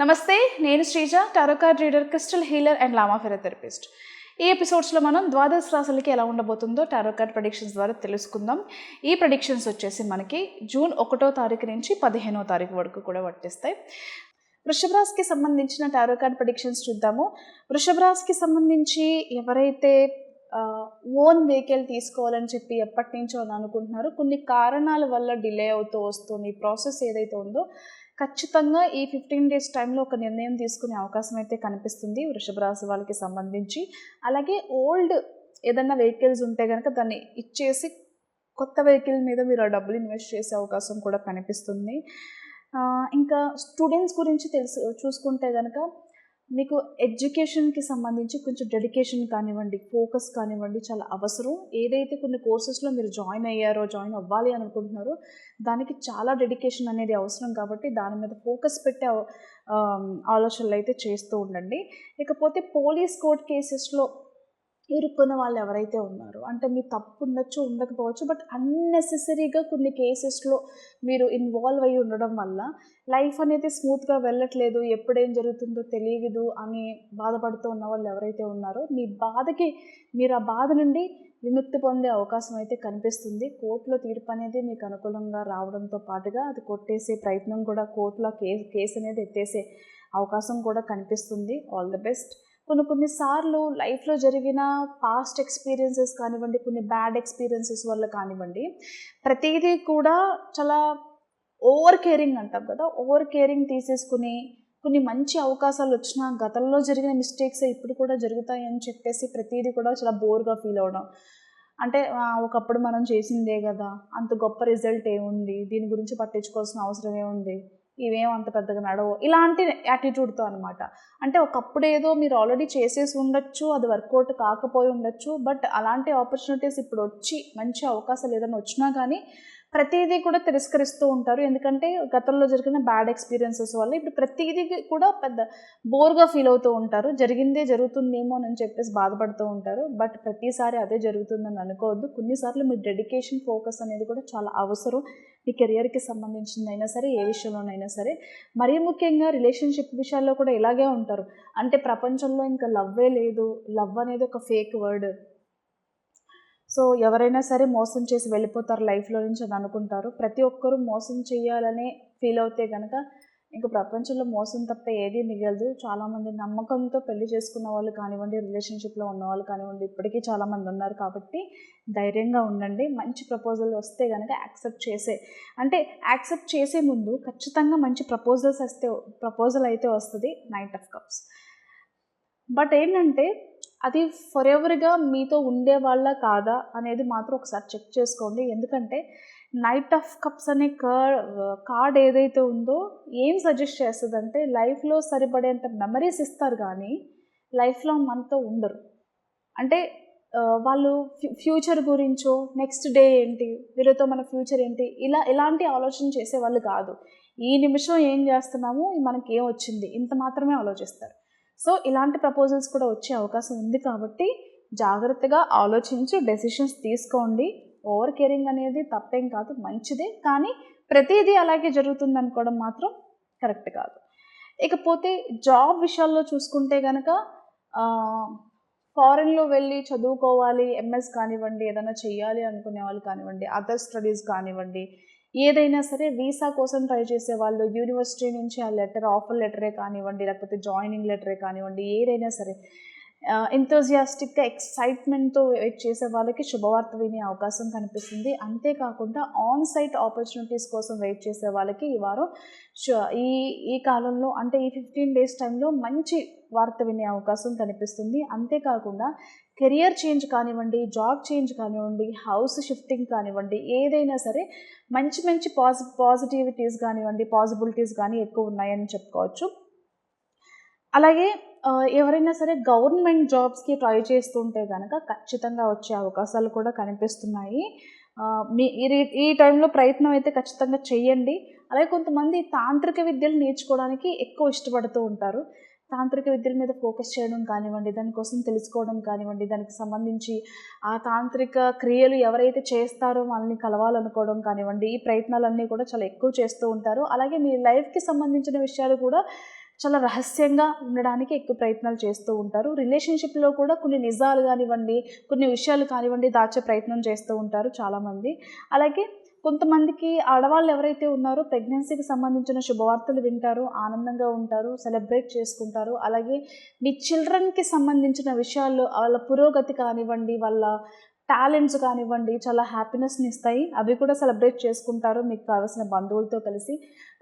నమస్తే నేను Sreeja tarot card reader crystal healer and Lama Fera therapist ఈ ఎపిసోడ్స్లో మనం ద్వాదశ రాశులకి ఎలా ఉండబోతుందో టారోకార్డ్ ప్రొడిక్షన్స్ ద్వారా తెలుసుకుందాం. ఈ ప్రొడిక్షన్స్ వచ్చేసి మనకి జూన్ ఒకటో తారీఖు నుంచి పదిహేనో తారీఖు వరకు కూడా వర్తిస్తాయి. వృషభ రాశికి సంబంధించిన టారో కార్డ్ ప్రొడిక్షన్స్ చూద్దాము. వృషభ రాశికి సంబంధించి ఎవరైతే ఓన్ వెహికల్ తీసుకోవాలని చెప్పి ఎప్పటి నుంచో అని అనుకుంటున్నారు. కొన్ని కారణాల వల్ల డిలే అవుతూ వస్తుంది. ప్రాసెస్ ఏదైతే ఉందో ఖచ్చితంగా ఈ ఫిఫ్టీన్ డేస్ టైంలో ఒక నిర్ణయం తీసుకునే అవకాశం అయితే కనిపిస్తుంది వృషభ రాశి వాళ్ళకి సంబంధించి. అలాగే ఓల్డ్ ఏదన్నా వెహికల్స్ ఉంటే కనుక దాన్ని ఇచ్చేసి కొత్త వెహికల్ మీద మీరు ఆ డబ్బులు ఇన్వెస్ట్ చేసే అవకాశం కూడా కనిపిస్తుంది. ఇంకా స్టూడెంట్స్ గురించి తెలుసు చూసుకుంటే కనుక మీకు ఎడ్యుకేషన్కి సంబంధించి కొంచెం డెడికేషన్ కానివ్వండి ఫోకస్ కానివ్వండి చాలా అవసరం. ఏదైతే కొన్ని కోర్సెస్లో మీరు జాయిన్ అయ్యారో జాయిన్ అవ్వాలి అనుకుంటున్నారో దానికి చాలా డెడికేషన్ అనేది అవసరం కాబట్టి దాని మీద ఫోకస్ పెట్టే ఆలోచనలు అయితే చేస్తూ ఉండండి. ఇకపోతే పోలీస్ కోర్ట్ కేసెస్లో ఇరుక్కున్న వాళ్ళు ఎవరైతే ఉన్నారో అంటే మీ తప్పు ఉండొచ్చు ఉండకపోవచ్చు బట్ అన్నెసెసరీగా కొన్ని కేసెస్లో మీరు ఇన్వాల్వ్ అయ్యి ఉండడం వల్ల లైఫ్ అనేది స్మూత్గా వెళ్ళట్లేదు ఎప్పుడేం జరుగుతుందో తెలియదు అని బాధపడుతూ ఉన్న వాళ్ళు ఎవరైతే ఉన్నారో మీ బాధకి మీరు ఆ బాధ నుండి విముక్తి పొందే అవకాశం అయితే కనిపిస్తుంది. కోర్టులో తీర్పు అనేది మీకు అనుకూలంగా రావడంతో పాటుగా అది కొట్టేసే ప్రయత్నం కూడా కోర్టులో కేసు కేసు అనేది ఎత్తేసే అవకాశం కూడా కనిపిస్తుంది. All the best. కొన్ని కొన్నిసార్లు లైఫ్లో జరిగిన పాస్ట్ ఎక్స్పీరియన్సెస్ కానివ్వండి కొన్ని బ్యాడ్ ఎక్స్పీరియన్సెస్ వల్ల కానివ్వండి ప్రతిదీ కూడా చాలా ఓవర్ కేరింగ్ అంటాం కదా. ఓవర్ కేరింగ్ తీసేసుకుని కొన్ని మంచి అవకాశాలు వచ్చినా గతంలో జరిగిన మిస్టేక్స్ ఇప్పుడు కూడా జరుగుతాయి అని చెప్పేసి ప్రతిదీ కూడా చాలా బోర్గా ఫీల్ అవడం. అంటే ఒకప్పుడు మనం చేసిందే కదా అంత గొప్ప రిజల్ట్ ఏముంది దీని గురించి పట్టించుకోవాల్సిన అవసరం ఏముంది ఇవేం అంత పెద్దగా నడవు. ఇలాంటి యాటిట్యూడ్తో అనమాట అంటే ఒకప్పుడు ఏదో మీరు ఆల్రెడీ చేసేసి ఉండొచ్చు అది వర్కౌట్ కాకపోయి ఉండొచ్చు బట్ అలాంటి ఆపర్చునిటీస్ ఇప్పుడు వచ్చి మంచి అవకాశాలు ఏదైనా వచ్చినా కానీ ప్రతిదీ కూడా తిరస్కరిస్తూ ఉంటారు. ఎందుకంటే గతంలో జరిగిన బ్యాడ్ ఎక్స్పీరియన్సెస్ వల్ల ఇప్పుడు ప్రతిదీ కూడా పెద్ద బోర్గా ఫీల్ అవుతూ ఉంటారు. జరిగిందే జరుగుతుందేమో అని చెప్పేసి బాధపడుతూ ఉంటారు. బట్ ప్రతిసారి అదే జరుగుతుందని అనుకోవద్దు. కొన్నిసార్లు మీ డెడికేషన్ ఫోకస్ అనేది కూడా చాలా అవసరం. మీ కెరియర్కి సంబంధించిందైనా సరే ఏ విషయంలోనైనా సరే. మరీ ముఖ్యంగా రిలేషన్షిప్ విషయాల్లో కూడా ఇలాగే ఉంటారు. అంటే ప్రపంచంలో ఇంకా లవ్వే లేదు. లవ్ అనేది ఒక ఫేక్ వర్డ్ సో ఎవరైనా సరే మోసం చేసి వెళ్ళిపోతారు లైఫ్లో నుంచి అని అనుకుంటారు. ప్రతి ఒక్కరూ మోసం చేయాలనే ఫీల్ అవుతే కనుక ఇంకా ప్రపంచంలో మోసం తప్ప ఏదీ మిగలదు. చాలామంది నమ్మకంతో పెళ్ళి చేసుకున్న వాళ్ళు కానివ్వండి రిలేషన్షిప్లో ఉన్న వాళ్ళు కానివ్వండి ఇప్పటికీ చాలామంది ఉన్నారు కాబట్టి ధైర్యంగా ఉండండి. మంచి ప్రపోజల్ వస్తే కనుక యాక్సెప్ట్ చేసే అంటే యాక్సెప్ట్ చేసే ముందు ఖచ్చితంగా మంచి ప్రపోజల్స్ వస్తే ప్రపోజల్ అయితే వస్తుంది నైట్ ఆఫ్ కప్స్ బట్ ఏంటంటే అది ఫర్ ఎవర్గా మీతో ఉండే వాళ్ళ కాదా అనేది మాత్రం ఒకసారి చెక్ చేసుకోండి. ఎందుకంటే నైట్ ఆఫ్ కప్స్ అనే కార్డ్ కార్డ్ ఏదైతే ఉందో ఏం సజెస్ట్ చేస్తుందంటే లైఫ్లో సరిపడేంత మెమరీస్ ఇస్తారు కానీ లైఫ్లో మనతో ఉండరు. అంటే వాళ్ళు ఫ్యూచర్ గురించో నెక్స్ట్ డే ఏంటి వీళ్ళతో మన ఫ్యూచర్ ఏంటి ఇలా ఇలాంటి ఆలోచన చేసే వాళ్ళు కాదు. ఈ నిమిషం ఏం చేస్తున్నాము మనకి ఏం వచ్చింది ఇంత మాత్రమే ఆలోచిస్తారు. సో ఇలాంటి ప్రపోజల్స్ కూడా వచ్చే అవకాశం ఉంది కాబట్టి జాగ్రత్తగా ఆలోచించి డెసిషన్స్ తీసుకోండి. ఓవర్ కేరింగ్ అనేది తప్పేం కాదు మంచిదే. కానీ ప్రతిదీ అలాగే జరుగుతుంది అనుకోవడం మాత్రం కరెక్ట్ కాదు. ఇకపోతే జాబ్ విషయాల్లో చూసుకుంటే కనుక ఫారెన్లో వెళ్ళి చదువుకోవాలి ఎంఎస్ కానివ్వండి ఏదైనా చేయాలి అనుకునే వాళ్ళు కానివ్వండి అదర్ స్టడీస్ కానివ్వండి ఏదైనా సరే వీసా కోసం ట్రై చేసే వాళ్ళు యూనివర్సిటీ నుంచి ఆ లెటర్ ఆఫర్ లెటరే కానివ్వండి లేకపోతే జాయినింగ్ లెటరే కానివ్వండి ఏదైనా సరే ఎంతోజియాస్టిక్గా ఎక్సైట్మెంట్తో వెయిట్ చేసే వాళ్ళకి శుభవార్త వినే అవకాశం కనిపిస్తుంది. అంతేకాకుండా ఆన్ సైట్ ఆపర్చునిటీస్ కోసం వెయిట్ చేసే వాళ్ళకి ఈ వారం ఈ ఈ కాలంలో అంటే ఈ ఫిఫ్టీన్ డేస్ టైంలో మంచి వార్త వినే అవకాశం కనిపిస్తుంది. అంతేకాకుండా కెరియర్ చేంజ్ కానివ్వండి జాబ్ చేంజ్ కానివ్వండి హౌస్ షిఫ్టింగ్ కానివ్వండి ఏదైనా సరే మంచి మంచి పాజి పాజిటివిటీస్ కానివ్వండి పాసిబిలిటీస్ కానీ ఎక్కువ ఉన్నాయని చెప్పుకోవచ్చు. అలాగే ఎవరైనా సరే గవర్నమెంట్ జాబ్స్కి ట్రై చేస్తుంటే కనుక ఖచ్చితంగా వచ్చే అవకాశాలు కూడా కనిపిస్తున్నాయి. మీ ఈ ఈ టైంలో ప్రయత్నం అయితే ఖచ్చితంగా చెయ్యండి. అలాగే కొంతమంది తాంత్రిక విద్యలు నేర్చుకోవడానికి ఎక్కువ ఇష్టపడుతూ ఉంటారు. తాంత్రిక విద్యల మీద ఫోకస్ చేయడం కానివ్వండి దానికోసం తెలుసుకోవడం కానివ్వండి దానికి సంబంధించి ఆ తాంత్రిక క్రియలు ఎవరైతే చేస్తారో వాళ్ళని కలవాలనుకోవడం కానివ్వండి ఈ ప్రయత్నాలన్నీ కూడా చాలా ఎక్కువ చేస్తూ ఉంటారు. అలాగే మీ లైఫ్కి సంబంధించిన విషయాలు కూడా చాలా రహస్యంగా ఉండడానికి ఎక్కువ ప్రయత్నాలు చేస్తూ ఉంటారు. రిలేషన్షిప్లో కూడా కొన్ని నిజాలు కానివ్వండి కొన్ని విషయాలు కానివ్వండి దాచే ప్రయత్నం చేస్తూ ఉంటారు చాలామంది. అలాగే కొంతమందికి ఆడవాళ్ళు ఎవరైతే ఉన్నారో ప్రెగ్నెన్సీకి సంబంధించిన శుభవార్తలు వింటారు ఆనందంగా ఉంటారు సెలబ్రేట్ చేసుకుంటారు. అలాగే మీ చిల్డ్రన్కి సంబంధించిన విషయాలు వాళ్ళ పురోగతి కానివ్వండి వాళ్ళ టాలెంట్స్ కానివ్వండి చాలా హ్యాపీనెస్ని ఇస్తాయి. అవి కూడా సెలబ్రేట్ చేసుకుంటారు మీకు కావాల్సిన బంధువులతో కలిసి.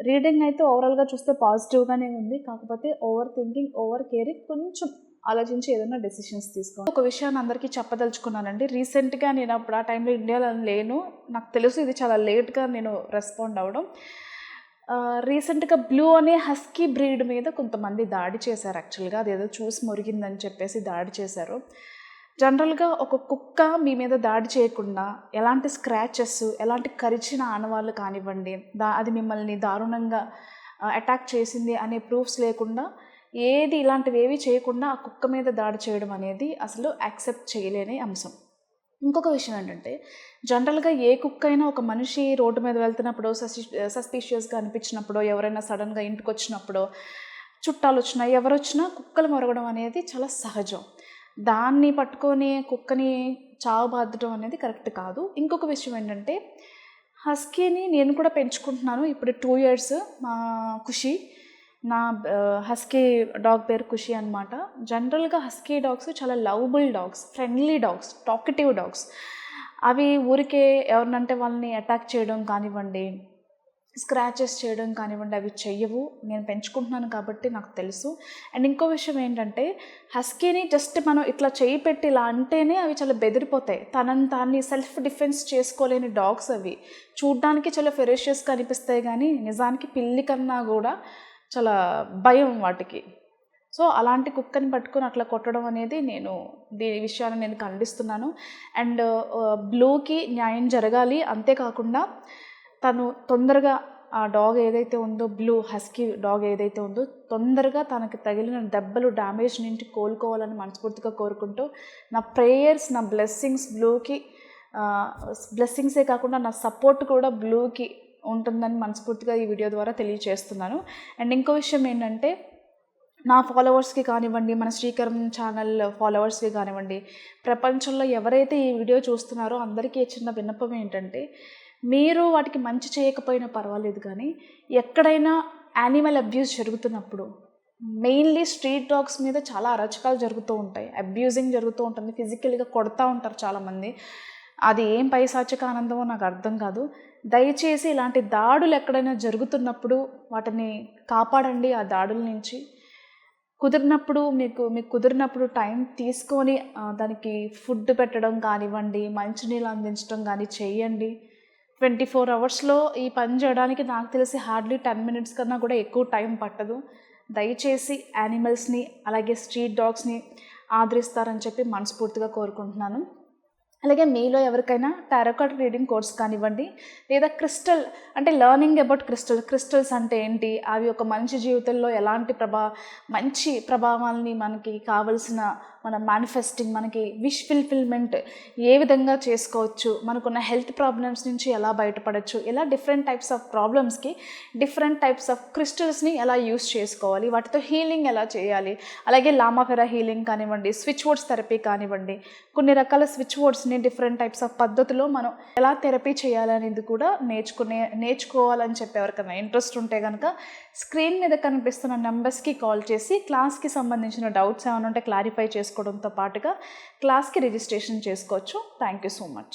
రీడింగ్ అయితే ఓవరాల్గా చూస్తే పాజిటివ్గానే ఉంది. కాకపోతే ఓవర్ థింకింగ్ ఓవర్ కేరింగ్ కొంచెం ఆలోచించి ఏదైనా డెసిషన్స్ తీసుకోండి. ఒక విషయాన్ని అందరికీ చెప్పదలుచుకున్నానండి. రీసెంట్గా నేను అప్పుడు ఆ టైంలో ఇండియాలో లేను నాకు తెలుసు ఇది చాలా లేట్గా నేను రెస్పాండ్ అవ్వడం. రీసెంట్గా బ్లూ అనే హస్కీ బ్రీడ్ మీద కొంతమంది దాడి చేశారు యాక్చువల్గా అదేదో చూసి మురిగిందని చెప్పేసి దాడి చేశారు. జనరల్గా ఒక కుక్క మీ మీద దాడి చేయకుండా ఎలాంటి స్క్రాచెస్ ఎలాంటి కరిచిన ఆనవాళ్ళు కానివ్వండి దా అది మిమ్మల్ని దారుణంగా అటాక్ చేసింది అనే ప్రూఫ్స్ లేకుండా ఏది ఇలాంటివి ఏవి చేయకుండా ఆ కుక్క మీద దాడి చేయడం అనేది అసలు యాక్సెప్ట్ చేయలేని అంశం. ఇంకొక విషయం ఏంటంటే జనరల్గా ఏ కుక్క అయినా ఒక మనిషి రోడ్డు మీద వెళ్తున్నప్పుడు సస్పి సస్పీషియస్గా అనిపించినప్పుడు ఎవరైనా సడన్గా ఇంటికి వచ్చినప్పుడు చుట్టాలు వచ్చినా ఎవరు వచ్చినా కుక్కలు మొరగడం అనేది చాలా సహజం. దాన్ని పట్టుకొని కుక్కని చావు బాధడం అనేది కరెక్ట్ కాదు. ఇంకొక విషయం ఏంటంటే హస్కీని నేను కూడా పెంచుకుంటున్నాను. ఇప్పుడు టూ ఇయర్స్ మా ఖుషి నా హస్కీ డాగ్ పేరు ఖుషి అనమాట జనరల్గా హస్కీ డాగ్స్ చాలా lovable dogs friendly dogs talkative dogs. అవి ఊరికే ఎవరినంటే వాళ్ళని అటాక్ చేయడం కానివ్వండి స్క్రాచెస్ చేయడం కానివ్వండి అవి చెయ్యవు. నేను పెంచుకుంటున్నాను కాబట్టి నాకు తెలుసు. అండ్ ఇంకో విషయం ఏంటంటే హస్కీని జస్ట్ మనం ఇట్లా చేయి పెట్టి ఇలా అంటేనే అవి చాలా బెదిరిపోతాయి. తనని తాన్ని సెల్ఫ్ డిఫెన్స్ చేసుకోలేని డాగ్స్ అవి. చూడ్డానికి చాలా ఫెరేషియస్గా అనిపిస్తాయి కానీ నిజానికి పిల్లి కన్నా కూడా చాలా భయం వాటికి. సో అలాంటి కుక్కని పట్టుకొని అట్లా కొట్టడం అనేది నేను దీని విషయాన్ని నేను ఖండిస్తున్నాను. అండ్ బ్లూకి న్యాయం జరగాలి. అంతేకాకుండా తను తొందరగా ఆ డాగ్ ఏదైతే ఉందో బ్లూ హస్కీ డాగ్ ఏదైతే ఉందో తొందరగా తనకు తగిలిన దెబ్బలు డ్యామేజ్ నుంచి కోలుకోవాలని మనస్ఫూర్తిగా కోరుకుంటూ నా ప్రేయర్స్ నా బ్లెస్సింగ్స్ బ్లూకి బ్లెస్సింగ్సే కాకుండా నా సపోర్ట్ కూడా బ్లూకి ఉంటుందని మనస్ఫూర్తిగా ఈ వీడియో ద్వారా తెలియజేస్తున్నాను అండ్ ఇంకో విషయం ఏంటంటే నా ఫాలోవర్స్కి కానివ్వండి మన శ్రీకరం ఛానల్ ఫాలోవర్స్కి కానివ్వండి ప్రపంచంలో ఎవరైతే ఈ వీడియో చూస్తున్నారో అందరికీ చిన్న విన్నపం ఏంటంటే మీరు వాటికి మంచి చేయకపోయినా పర్వాలేదు కానీ ఎక్కడైనా యానిమల్ అబ్యూస్ జరుగుతున్నప్పుడు మెయిన్లీ స్ట్రీట్ డాగ్స్ మీద చాలా అరచకాలు జరుగుతూ ఉంటాయి. అబ్యూజింగ్ జరుగుతూ ఉంటుంది. ఫిజికల్గా కొడతా ఉంటారు చాలామంది. అది ఏం పైశాచిక ఆనందమో నాకు అర్థం కాదు. దయచేసి ఇలాంటి దాడులు ఎక్కడైనా జరుగుతున్నప్పుడు వాటిని కాపాడండి ఆ దాడుల నుంచి. కుదిరినప్పుడు మీకు మీకు కుదిరినప్పుడు టైం తీసుకొని దానికి ఫుడ్ పెట్టడం కానివ్వండి మంచినీళ్ళు అందించడం కానీ చేయండి. ట్వంటీ ఫోర్ అవర్స్లో ఈ పని చేయడానికి నాకు తెలిసి హార్డ్లీ టెన్ మినిట్స్ కన్నా కూడా ఎక్కువ టైం పట్టదు. దయచేసి యానిమల్స్ని అలాగే స్ట్రీట్ డాగ్స్ని ఆదరిస్తారని చెప్పి మనస్ఫూర్తిగా కోరుకుంటున్నాను. అలాగే మీలో ఎవరికైనా టారోకాట్ రీడింగ్ కోర్స్ కానివ్వండి లేదా క్రిస్టల్ అంటే లర్నింగ్ అబౌట్ క్రిస్టల్ క్రిస్టల్స్ అంటే ఏంటి అవి ఒక మంచి జీవితంలో ఎలాంటి ప్రభా మంచి ప్రభావాల్ని మనకి కావలసిన మన మేనిఫెస్టింగ్ మనకి విష్ ఫిల్ఫిల్మెంట్ ఏ విధంగా చేసుకోవచ్చు మనకున్న హెల్త్ ప్రాబ్లమ్స్ నుంచి ఎలా బయటపడవచ్చు ఇలా డిఫరెంట్ టైప్స్ ఆఫ్ ప్రాబ్లమ్స్కి డిఫరెంట్ టైప్స్ ఆఫ్ క్రిస్టల్స్ని ఎలా యూస్ చేసుకోవాలి వాటితో హీలింగ్ ఎలా చేయాలి అలాగే లామాఫెరా హీలింగ్ కానివ్వండి స్విచ్ బోర్డ్స్ థెరపీ కానివ్వండి కొన్ని రకాల స్విచ్ బోర్డ్స్ వర్డ్స్ని డిఫరెంట్ టైప్స్ ఆఫ్ పద్ధతిలో మనం ఎలా థెరపీ చేయాలనేది కూడా నేర్చుకునే నేర్చుకోవాలని చెప్పి ఎవరికైనా ఇంట్రెస్ట్ ఉంటే కనుక స్క్రీన్ మీద కనిపిస్తున్న నెంబర్స్కి కాల్ చేసి క్లాస్కి సంబంధించిన డౌట్స్ ఏమైనా ఉంటే క్లారిఫై చేసుకోవడంతో పాటుగా క్లాస్కి రిజిస్ట్రేషన్ చేసుకోవచ్చు. Thank you so much